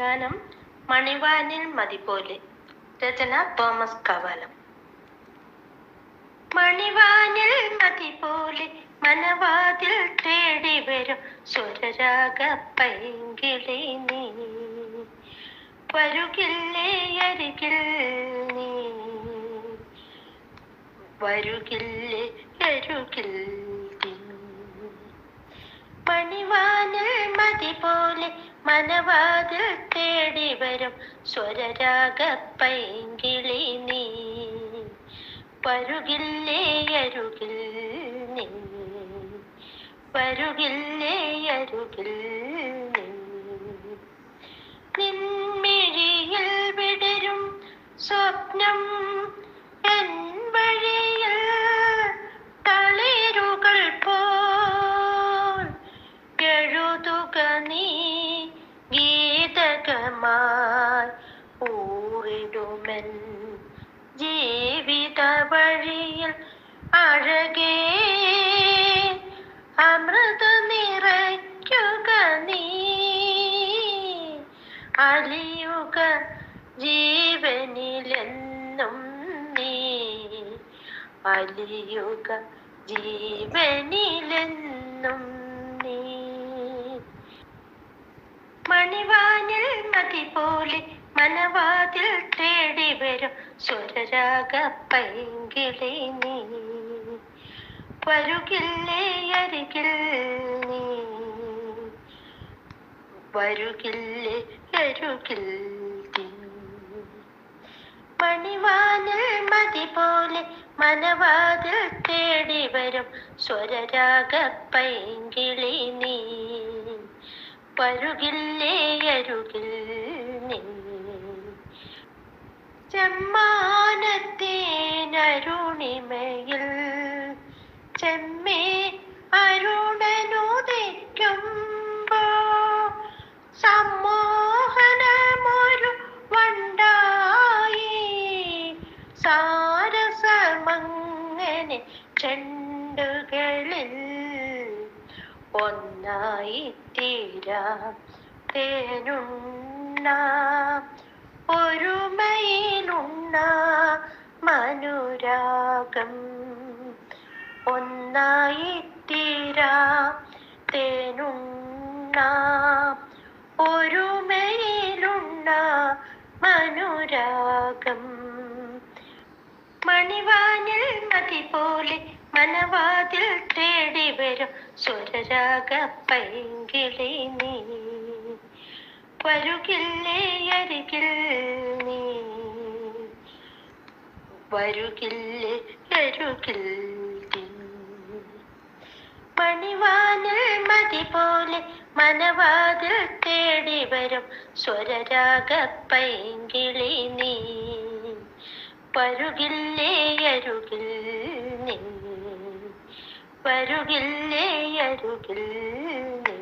ഗാനം മണിവാനിൽ മതിപോലെ. രചന തോമസ് കവാലം. മണിവാനിൽ മതിപോലെ മനവാതിൽ തേടി വരും സ്വരരാഗ പൈങ്കിളി നീ. വരുകില്ലേ അരികിൽ നീ. വരുകില്ലേ അരുകിൽ മണിവാനിൽ മതി പോലെ മനവാതിൽ തേടി വരും സ്വരരാഗപ്പൈങ്കിളി നീ. വരുകില്ലേ അരുകിൽ നീ വരുകില്ലേ അരുകിൽ നിൻമിഴിയിൽ വിടരും സ്വപ്നം വഴിയിൽ അഴകേ. അമൃത നിറയ്ക്കുക നീ. അലിയുക ജീവനിലെന്നും നീ. അലിയുക ജീവനിലെന്നും നീ. മണിവാനിൽ മതി പോലെ മനവാതിൽ തേടി വരും സ്വരരാഗ പൈങ്കിളി നീ. വരുകില്ലേ അരികിൽ നീ. വരുകില്ലേ അരുകിൽ മണിവാനിൽ മതി പോലെ മനവാതിൽ തേടി വരും സ്വരരാഗ നീ. വരുകില്ലേ അരുകിൽ നീ. ചെമ്മാനത്തേനരുണിമയിൽ ചെമ്മേ അരുണനുദിക്കുമ്പോ സമ്മോഹനമൊരു വണ്ടായി. സാരസമങ്ങനെ ചെണ്ടുകളിൽ ഒന്നായി തീരാ തേനുണ്ണ മനുരാഗം ഒന്നായി തീരാ തേനുണ്ണ ഒരുമയിലുണ്ണ മനുരാഗം. മണിവാനിൽ മതി പോലെ മനവാതിൽ തേടി വരും സ്വരരാഗ പൈങ്കിളി നീ. വരുകില്ലേ അരികിൽ വരുകില്ലേ വരുകിൽ പണിവാനൽ മതി പോലെ മനവാതിൽ തേടി വരും സ്വരരാഗ നീ. വരുകില്ലേ അരുകിൽ നീ വരുകില്ലേ അരുകിൽ നീ